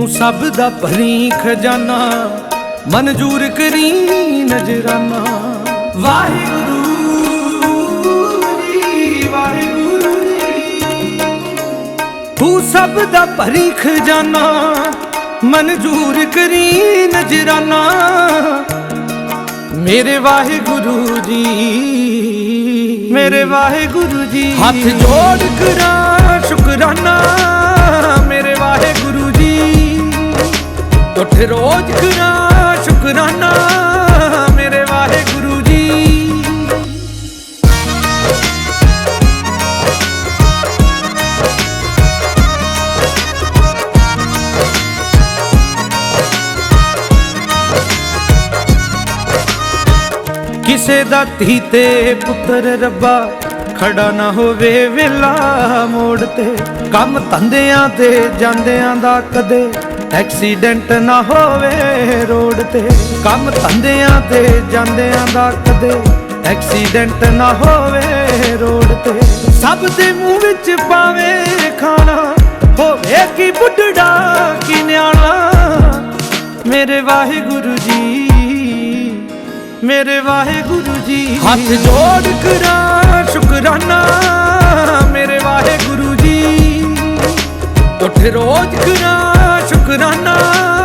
ਤੂੰ ਸਭ ਦਾ ਭਰੀ ਖਜ਼ਾਨਾ, ਮਨਜ਼ੂਰ ਕਰੀ ਨਜ਼ਰਾਨਾ। ਵਾਹਿਗੁਰੂ ਜੀ ਵਾਹਿਗੁਰੂ ਜੀ। ਤੂੰ ਸਭ ਦਾ ਭਰੀ ਖਜ਼ਾਨਾ, ਮਨਜ਼ੂਰ ਕਰੀ ਨਜ਼ਰਾਨਾ। ਮੇਰੇ ਵਾਹਿਗੁਰੂ ਜੀ, ਮੇਰੇ ਵਾਹਿਗੁਰੂ ਜੀ। ਹੱਥ ਜੋੜ ਕਰਾਂ, ਸ਼ੁਕਰਾਨਾ। ਸ਼ੁਕਰਾਨਾ ਮੇਰੇ ਵਾਹਿਗੁਰੂ ਜੀ। ਕਿਸੇ ਦਾ ਧੀ ਤੇ ਪੁੱਤਰ ਰੱਬਾ, ਖੜਾ ਨਾ ਹੋਵੇ ਵੇਲਾ ਮੋੜ ਤੇ। ਕੰਮ ਧੰਦਿਆਂ ਤੇ ਜਾਂਦਿਆਂ ਦਾ ਕਦੇ ਐਕਸੀਡੈਂਟ ਨਾ ਹੋਵੇ ਰੋਡ ਤੇ। ਕੰਮ ਧੰਦਿਆਂ ਤੇ, ਜਾਂਦਿਆਂ ਦਾ ਕਦੇ ਐਕਸੀਡੈਂਟ ਨਾ ਹੋਵੇ ਰੋਡ ਤੇ। ਸਭ ਦੇ ਮੂੰਹ ਵਿੱਚ ਪਾਵੇ ਖਾਣਾ ਹੋਵੇ, ਕੀ ਬੁੱਢੜਾ, ਕੀ ਨਿਆਣਾ। ਮੇਰੇ ਵਾਹਿਗੁਰੂ ਜੀ, ਮੇਰੇ ਵਾਹਿਗੁਰੂ ਜੀ। ਹੱਥ ਜੋੜ ਕਰਾਂ, ਸ਼ੁਕਰਾਨਾ, ਮੇਰੇ ਵਾਹਿਗੁਰੂ ਜੀ। ਉੱਠ ਰੋਜ਼ ਕਰਾਂ ਸ਼ੁਕਰਾਨਾ